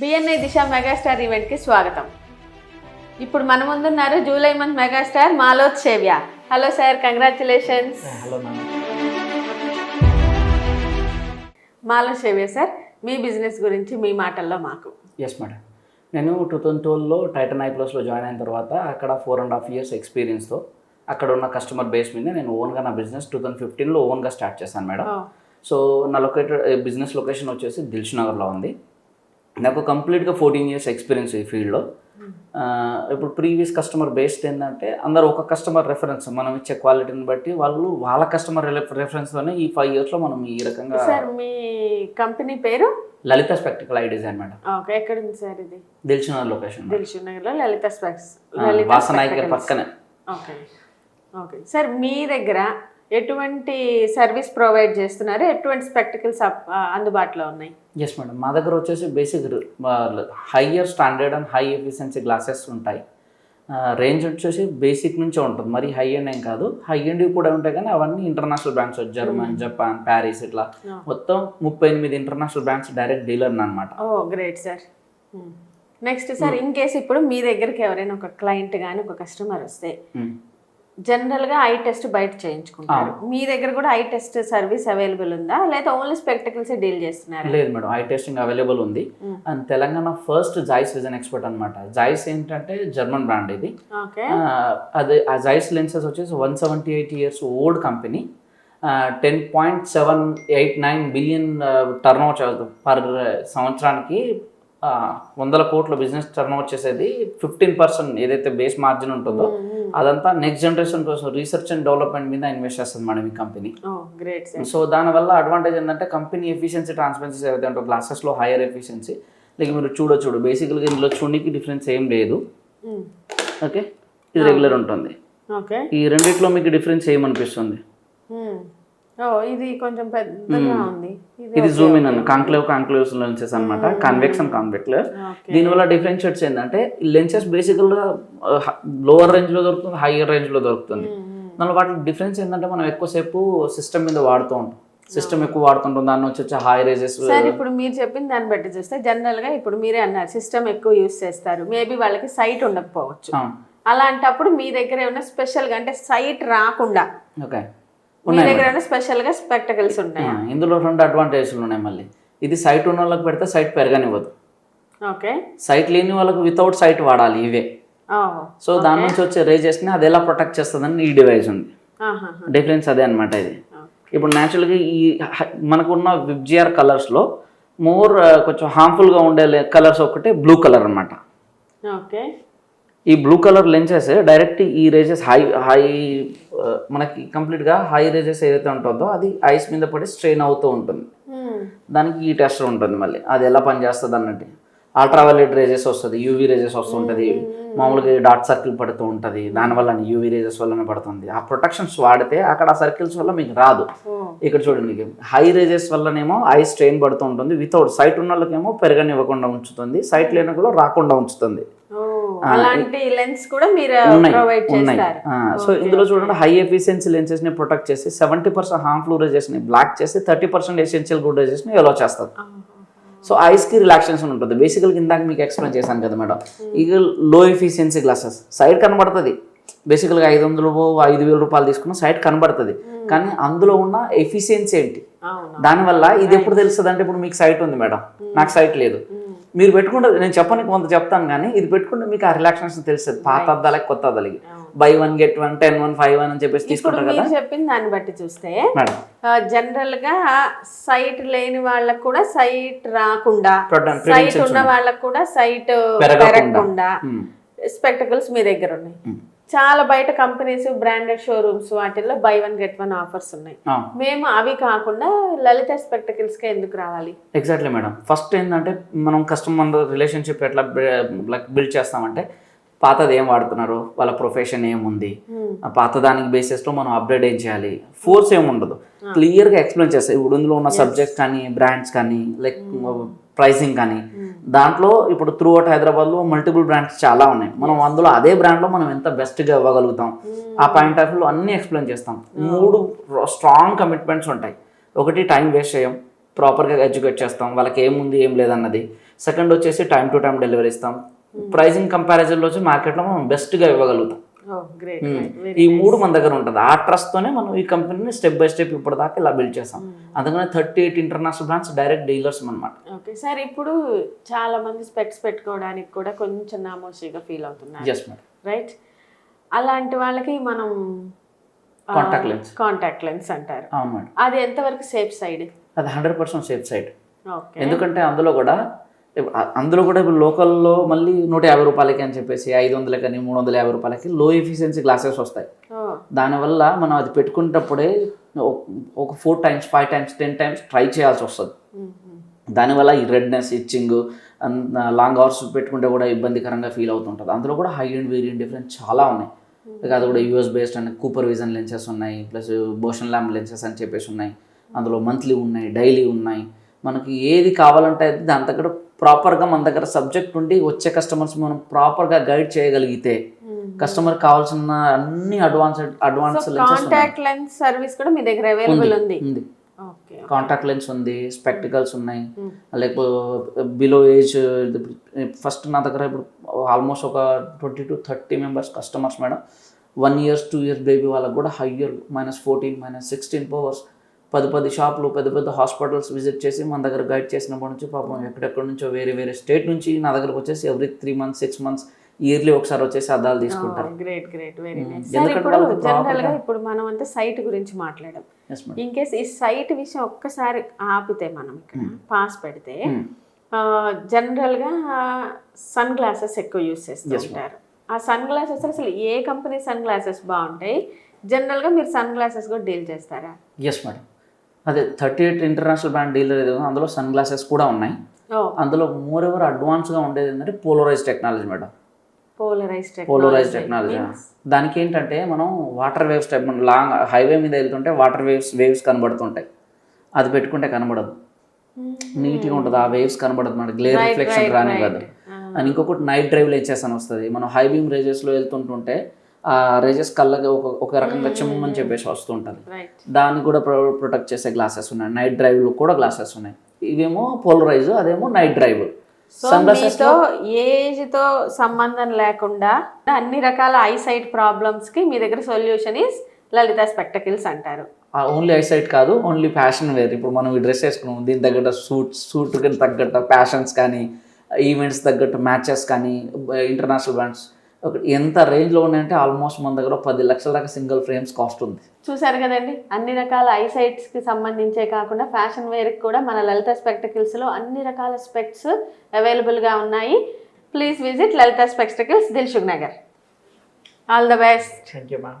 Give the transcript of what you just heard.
BNI దిశ megastar ఈవెంట్కి స్వాగతం. ఇప్పుడు మన ముందున్నారు July month megastar Maloth Sevya hello sir congratulations Maloth Sevya sir మీ బిజినెస్ గురించి మీ మాటల్లో మాకు. ఎస్ మేడం నేను టూ థౌజండ్ ట్వెల్వ్లో టైటన్ ఐప్లస్లో జాయిన్ అయిన తర్వాత అక్కడ ఫోర్ అండ్ హాఫ్ ఇయర్స్ ఎక్స్పీరియన్స్తో అక్కడ ఉన్న కస్టమర్ బేస్ మీద నేను ఓన్గా నా బిజినెస్ టూ థౌజండ్ ఫిఫ్టీన్లో ఓన్గా స్టార్ట్ చేశాను మేడం సో నా లొకేటెడ్ బిజినెస్ లొకేషన్ వచ్చేసి దిల్ష్ నగర్లో ఉంది. నాకు కంప్లీట్గా ఫోర్టీన్ ఇయర్స్ ఎక్స్పీరియన్స్ ఈ ఫీల్డ్లో. ఇప్పుడు ప్రీవియస్ కస్టమర్ బేస్డ్ ఏంటంటే అందరు ఒక కస్టమర్ రెఫరెన్స్ మనం ఇచ్చే క్వాలిటీని బట్టి వాళ్ళు వాళ్ళ కస్టమర్ రెఫరెన్స్తోనే ఈ ఫైవ్ ఇయర్స్లో మనం ఈ రకంగా సార్ మీ కంపెనీ పేరు? Lalitha spectacle eye design madam. Okay. ఎక్కడ ఉంది సార్ ఇది? దిల్ష్ నగర్ లొకేషన్ దిల్షు నగర్లో లలిత స్పెక్స్ వాసనాయిక పక్కనే. ఓకే. ఓకే. సార్ మీ దగ్గర ఎటువంటి సర్వీస్ ప్రొవైడ్ చేస్తున్నారు? ఎటువంటి స్పెక్టికల్స్ అందుబాటులో ఉన్నాయి? ఎస్ మేడం మా దగ్గర వచ్చేసి basic higher standard and high efficiency glasses ఉంటాయి. రేంజ్ వచ్చేసి బేసిక్ నుంచే ఉంటుంది. మరి హై ఎండ్ ఏం కాదు. హై ఎండ్ కూడా ఉంటాయి కానీ అవన్నీ international brands German Japan Paris ఇట్లా. మొత్తం ముప్పై ఎనిమిది ఇంటర్నేషనల్ బ్రాండ్స్ డైరెక్ట్ డీలర్ అనమాట ఓ great sir next sir in case ఇప్పుడు మీ దగ్గరికి ఎవరైనా ఒక క్లయింట్ కానీ ఒక కస్టమర్ వస్తే జనరల్గా ఐ టెస్ట్ బయట చేయించుకుంటారు. మీ దగ్గర కూడా ఐ టెస్ట్ సర్వీస్ అవైలబుల్ ఉందా? లేదా ఓన్లీ స్పెక్టికల్స్ డీల్ చేస్తున్నారు? లేదు మేడం ఐ టెస్టింగ్ అవైలబుల్ ఉంది. And Telangana first Zeiss vision expert అనమాట జాయిస్ ఏంటంటే జర్మన్ బ్రాండ్ ఇది. అదే ఆ జైస్ లెన్సెస్ వచ్చేసి one seventy eight years old company. Ten point seven eight nine billion turn over per సంవత్సరానికి వందల కోట్ల బిజినెస్ టర్న్ ఓవర్ చేసేది ఫిఫ్టీన్ పర్సెంట్ ఏదైతే బేస్ మార్జిన్ ఉంటుందో అదంతా నెక్స్ట్ జనరేషన్ కోసం రీసెర్చ్ అండ్ డెవలప్మెంట్ మీద ఇన్వెస్ట్ చేస్తుంది మేడం ఈ కంపెనీ సో దానివల్ల అడ్వాంటేజ్ ఏంటంటే కంపెనీ ఎఫిషియన్సీ ట్రాన్స్పరెన్సీ ఏదైతే ఉంటుందో గ్లాసెస్లో హైయర్ ఎఫిషియన్సీ లైక్ మీరు చూడొచ్చు చూడు బేసిక్గా ఇందులో చూడడానికి డిఫరెన్స్ ఏం లేదు. ఓకే ఇది రెగ్యులర్ ఉంటుంది. ఓకే. ఈ రెండిట్లో మీకు డిఫరెన్స్ ఏమనిపిస్తుంది? ఇది కొంచెం పెద్దగా ఉంది. ఇది జూమ్ ఇన్ అన్న కాంక్లేవ్ కాంక్లేవ్స్ లెన్సెస్ అనమాట కాన్వెక్స్ అండ్ కాన్వెక్టివ్ ఓకే. దీనివల్ల డిఫరెన్షియేట్స్ ఏంటంటే లెన్సెస్ బేసికల్గా లోవర్ రేంజ్లో దొరుకుతుంది హయ్యర్ రేంజ్లో దొరుకుతుంది. దానిలో వాటి డిఫరెన్స్ ఏంటంటే మనం ఎక్కువసేపు సిస్టమ్ మీద వాడుతూ ఉంటాం. సిస్టమ్ ఎక్కువ వాడుతుంటాం దాని నుంచి వచ్చే హై రేజెస్ సార్ ఇప్పుడు మీరు చెప్పిన దాన్ని బట్టి చూస్తే జనరల్గా ఇప్పుడు మీరే అన్నారు సిస్టమ్ ఎక్కువ యూస్ చేస్తారు. మేబీ వాళ్ళకి సైట్ ఉండకపోవచ్చు. అలాంటప్పుడు మీ దగ్గర ఏమైనా స్పెషల్గా అంటే సైట్ రాకుండా ఓకే. మీ దగ్గర ఏమైనా స్పెషల్గా స్పెక్టకల్స్ ఉంటాయి ఇందులో రెండు అడ్వాంటేజ్లు ఉన్నాయి మళ్ళీ. ఇది సైట్ ఉన్న వాళ్ళకి పెడితే సైట్ పెరగనివ్వదు. ఓకే. సైట్ లేని వాళ్ళకి వితౌట్ సైట్ వాడాలి ఇవే. సో దాని నుంచి వచ్చే రేజెస్ని అది ఎలా ప్రొటెక్ట్ చేస్తుందని ఈ డివైస్ ఉంది. డిఫరెన్స్ అదే అనమాట ఇది. ఇప్పుడు న్యాచురల్గా ఈ మనకున్న విబ్జిఆర్ కలర్స్లో మోర్ కొంచెం హార్మ్ఫుల్గా ఉండే కలర్స్ ఒకటి బ్లూ కలర్ అనమాట ఓకే. ఈ బ్లూ కలర్ లెన్సెస్ డైరెక్ట్ ఈ రేజెస్ హై హై మనకి కంప్లీట్గా హై రేజెస్ ఏదైతే ఉంటుందో అది ఐస్ మీద పడి స్ట్రెయిన్ అవుతూ ఉంటుంది. దానికి ఈ టెస్టర్ ఉంటుంది మళ్ళీ. అది ఎలా పనిచేస్తుంది అన్నట్టు. అల్ట్రావైలెట్ రేజెస్ వస్తుంది యూవీ రేజెస్ వస్తుంటుంది. మామూలుగా డాట్ సర్కిల్ పడుతూ ఉంటుంది. దానివల్ల యూవీ రేజెస్ వల్లనే పడుతుంది. ఆ ప్రొటెక్షన్స్ వాడితే అక్కడ ఆ సర్కిల్స్ వల్ల మీకు రాదు. ఇక్కడ చూడండి హై రేజెస్ వల్లనేమో ఐ స్ట్రెయిన్ పడుతూ ఉంటుంది. వితౌట్ సైట్ ఉన్న వాళ్ళకేమో పెరగనివ్వకుండా ఉంచుతుంది. సైట్ లేని కూడా రాకుండా ఉంచుతుంది. అలాంటి లెన్స్ కూడా మీరు ప్రొవైడ్ చేస్తారు. సో ఇందులో చూడండి హై ఎఫిషియన్సీ లెన్సెస్ని ప్రొటెక్ట్ చేసి సెవెంటీ పర్సెంట్ హార్మ్ఫుల్ రేజెస్ని బ్లాక్ చేసి థర్టీ పర్సెంట్ ఎసెన్షియల్ గుడ్ రేజెస్ని ఎలో చేస్తుంది సో ఐస్కి రిలాక్సేషన్ ఉంటుంది. బేసికల్గా ఇందాక మీకు ఎక్స్ప్లెయిన్ చేశాను కదా మేడం. ఇక లో ఎఫిషియన్సీ గ్లాసెస్ సైడ్ కనబడుతుంది. బేసికల్గా ఐదు వందలు ఐదు వేల రూపాయలు తీసుకున్న సైడ్ కనబడుతుంది. కానీ అందులో ఉన్న ఎఫిషియన్సీ ఏంటి? దానివల్ల ఇది ఎప్పుడు తెలుస్తుంది అంటే ఇప్పుడు మీకు సైట్ ఉంది మేడం. నాకు సైట్ లేదు. మీరు పెట్టుకుంటే నేను చెప్పని కొంత చెప్తాను కానీ ఇది పెట్టుకుంటే మీకు ఆ రిలాక్సేషన్ తెలుస్తుంది. పాత అద్దాలకి కొత్త అద్దాలకి. Buy one get one ten one five one అని చెప్పేసి తీసుకుంటారు కదా? చెప్పిన దాన్ని బట్టి చూస్తే జనరల్గా సైట్ లేని వాళ్ళకు కూడా సైట్ రాకుండా సైట్ ఉన్న వాళ్ళకు కూడా సైట్ పెరగకుండా. స్పెక్టకల్స్ మీ దగ్గర ఉన్నాయి. చాలా బయట కంపెనీస్ బ్రాండెడ్ షోరూమ్స్ వాటిల్లో buy one get one offers ఉన్నాయి. మేము అవి కాకుండా లలిత స్పెక్టకల్స్కి ఎందుకు రావాలి? ఎగ్జాక్ట్లీ మేడం ఫస్ట్ ఏంటంటే మనం కస్టమర్ రిలేషన్షిప్ ఎట్లా బిల్డ్ చేస్తామంటే పాతది ఏం వాడుతున్నారు? వాళ్ళ ప్రొఫెషన్ ఏముంది? ఆ పాత దానికి బేసిస్లో మనం అప్డేట్ ఏం చేయాలి? ఫోర్స్ ఏమి ఉండదు. క్లియర్గా ఎక్స్ప్లెయిన్ చేస్తాయి ఇప్పుడు ఇందులో ఉన్న సబ్జెక్ట్స్ కానీ బ్రాండ్స్ కానీ లైక్ ప్రైసింగ్ కానీ. దాంట్లో ఇప్పుడు త్రూ అవుట్ హైదరాబాద్లో మల్టిపుల్ బ్రాండ్స్ చాలా ఉన్నాయి. మనం అందులో అదే బ్రాండ్లో మనం ఎంత బెస్ట్గా ఇవ్వగలుగుతాం. ఆ పాయింట్ ఆఫ్ వ్యూలో అన్నీ ఎక్స్ప్లెయిన్ చేస్తాం. మూడు స్ట్రాంగ్ కమిట్మెంట్స్ ఉంటాయి. ఒకటి టైం వేస్ట్ చేయం ప్రాపర్గా ఎడ్యుకేట్ చేస్తాం. వాళ్ళకి ఏముంది ఏం లేదన్నది. సెకండ్ వచ్చేసి టైం టు టైం డెలివరీ ఇస్తాం. ప్రైజింగ్ కంపారిజన్లో వచ్చి మార్కెట్లో మనం బెస్ట్గా ఇవ్వగలుగుతాం. ఈ మూడు మన దగ్గర ఉంటుంది. ఆ ట్రస్ట్తోనే మనం ఈ కంపెనీని స్టెప్ బై స్టెప్ ఇప్పటిదాకా ఇలా బిల్డ్ చేస్తాం అందుకనే thirty eight international brands direct dealers అనమాట ఓకే సార్ ఇప్పుడు చాలా మంది స్పెక్స్ పెట్టుకోవడానికి కూడా కొంచెం నామోషిగా ఫీల్ అవుతున్నారు. జస్ట్ మేడం రైట్ అలాంటి వాళ్ళకి మనం Contact lens. కాంటాక్ట్ లెన్స్ అంటారు. అవును మేడం అది ఎంతవరకు సేఫ్ సైడ్ అది హండ్రెడ్ పర్సెంట్ సేఫ్ సైడ్ ఎందుకంటే అందులో కూడా అందులో కూడా ఇప్పుడు లోకల్లో మళ్ళీ నూట యాభై రూపాయలకి అని చెప్పేసి ఐదు వందలకి అని మూడు వందల యాభై రూపాయలకి లో ఎఫిషియన్సీ గ్లాసెస్ వస్తాయి. దానివల్ల మనం అది పెట్టుకునేటప్పుడే ఒక- four times five times ten times try చేయాల్సి వస్తుంది. దానివల్ల ఈ రెడ్నెస్ ఇచ్చింగ్ లాంగ్ అవర్స్ పెట్టుకుంటే కూడా ఇబ్బందికరంగా ఫీల్ అవుతుంటుంది. అందులో కూడా హై అండ్ వేరియంట్ డిఫరెంట్ చాలా ఉన్నాయి. అది కూడా US based and Cooper Vision lenses ఉన్నాయి ప్లస్ బోషన్ ల్యాంప్ లెన్సెస్ అని చెప్పేసి ఉన్నాయి. అందులో మంత్లీ ఉన్నాయి డైలీ ఉన్నాయి. మనకి ఏది కావాలంటే దాని దగ్గర ప్రాపర్గా మన దగ్గర సబ్జెక్ట్ ఉండి వచ్చే కస్టమర్స్ మనం ప్రాపర్గా గైడ్ చేయగలిగితే కస్టమర్ కావాల్సిన అన్ని advance advance contact lens service కూడా మీ దగ్గర అవైలబుల్ ఉంది కాంటాక్ట్ లెన్స్ ఉంది స్పెక్టికల్స్ ఉన్నాయి. లేకపోతే బిలో ఏజ్ ఫస్ట్ నా దగ్గర ఇప్పుడు ఆల్మోస్ట్ ఒక twenty to thirty members customers madam one years two years baby వాళ్ళకి కూడా higher minus fourteen minus sixteen powers పది పది షాపులు పెద్ద పెద్ద హాస్పిటల్స్ విజిట్ చేసి మన దగ్గర గైడ్ చేసినప్పటి నుంచి పాపం ఎక్కడెక్కడి నుంచో వేరే వేరే స్టేట్ నుంచి నా దగ్గరకు వచ్చేసి every three months six months yearly ఒకసారి వచ్చేసి అద్దాలు తీసుకుంటారు. Great great very nice Hmm. ఇప్పుడు జనరల్గా ఇప్పుడు మనం అంతా సైట్ గురించి మాట్లాడాం. ఎస్ మేడం ఇన్ కేస్ ఈ సైట్ విషయం ఒక్కసారి ఆపితే మనం ఇక్కడ పాస్ పెడితే జనరల్గా సన్ గ్లాసెస్ ఎక్కువ యూస్ చేస్తూ ఉంటారు. ఆ సన్ గ్లాసెస్ అసలు ఏ కంపెనీ సన్ గ్లాసెస్ బాగుంటాయి? జనరల్గా మీరు సన్ గ్లాసెస్ కూడా డీల్ చేస్తారా? ఎస్ మేడం అదే thirty eight international brand dealer ఏదో అందులో సన్ గ్లాసెస్ కూడా ఉన్నాయి. అందులో మోర్ ఎవర్ అడ్వాన్స్గా ఉండేది ఏంటంటే polarise technology madam. Polarise technology దానికి ఏంటంటే మనం water waves type long highway మీద వెళ్తుంటే వాటర్ వేవ్స్ వేవ్స్ కనబడుతుంటాయి. అది పెట్టుకుంటే కనబడదు. నీట్గా ఉంటుంది. ఆ వేవ్స్ కనబడదు మనకి. గ్లేర్ రిఫ్లెక్షన్ రాని కాదు అండ్ ఇంకొకటి నైట్ డ్రైవ్ లెన్సెస్ అని వస్తుంది. మనం హై బీమ్ రేజెస్లో వెళ్తుంటుంటే ఆ రేజెస్ కళ్ళకి ఒక ఒక రకంగా చిమ్మని చెప్పేసి వస్తుంటుంది దాన్ని కూడా ప్రొ- ప్రొటెక్ట్ చేసే గ్లాసెస్ ఉన్నాయి. నైట్ డ్రైవ్లో కూడా గ్లాసెస్ ఉన్నాయి. ఇవేమో పోలరైజ్ అదేమో నైట్ డ్రైవ్ మీతో ఏజ్తో సంబంధం లేకుండా అన్ని రకాల ఐ సైట్ ప్రాబ్లమ్స్కి మీ దగ్గర సొల్యూషన్ ఇస్ లలిత స్పెక్టకిల్స్ అంటారు. ఓన్లీ ఐసైట్ కాదు ఓన్లీ ఫ్యాషన్ వేర్. ఇప్పుడు మనం ఈ డ్రెస్ వేసుకున్నాం దీని తగ్గట్టు సూట్ సూట్కి తగ్గట్టు ఫ్యాషన్స్ కానీ ఈవెంట్స్ తగ్గట్టు మ్యాచెస్ కానీ ఇంటర్నేషనల్ బ్రాండ్స్ ఎంత రేంజ్లో ఉన్నాయంటే ఆల్మోస్ట్ మన దగ్గర పది లక్షల దాకా సింగిల్ ఫ్రేమ్స్ కాస్ట్ ఉంది. చూసారు కదండి? అన్ని రకాల ఐ సైట్స్కి సంబంధించే కాకుండా ఫ్యాషన్ వేర్కి కూడా మన లలిత స్పెక్టకిల్స్లో అన్ని రకాల స్పెక్ట్స్ అవైలబుల్గా ఉన్నాయి. Please visit Lalitha spectacles Dilsukhnagar all the best thank you ma'am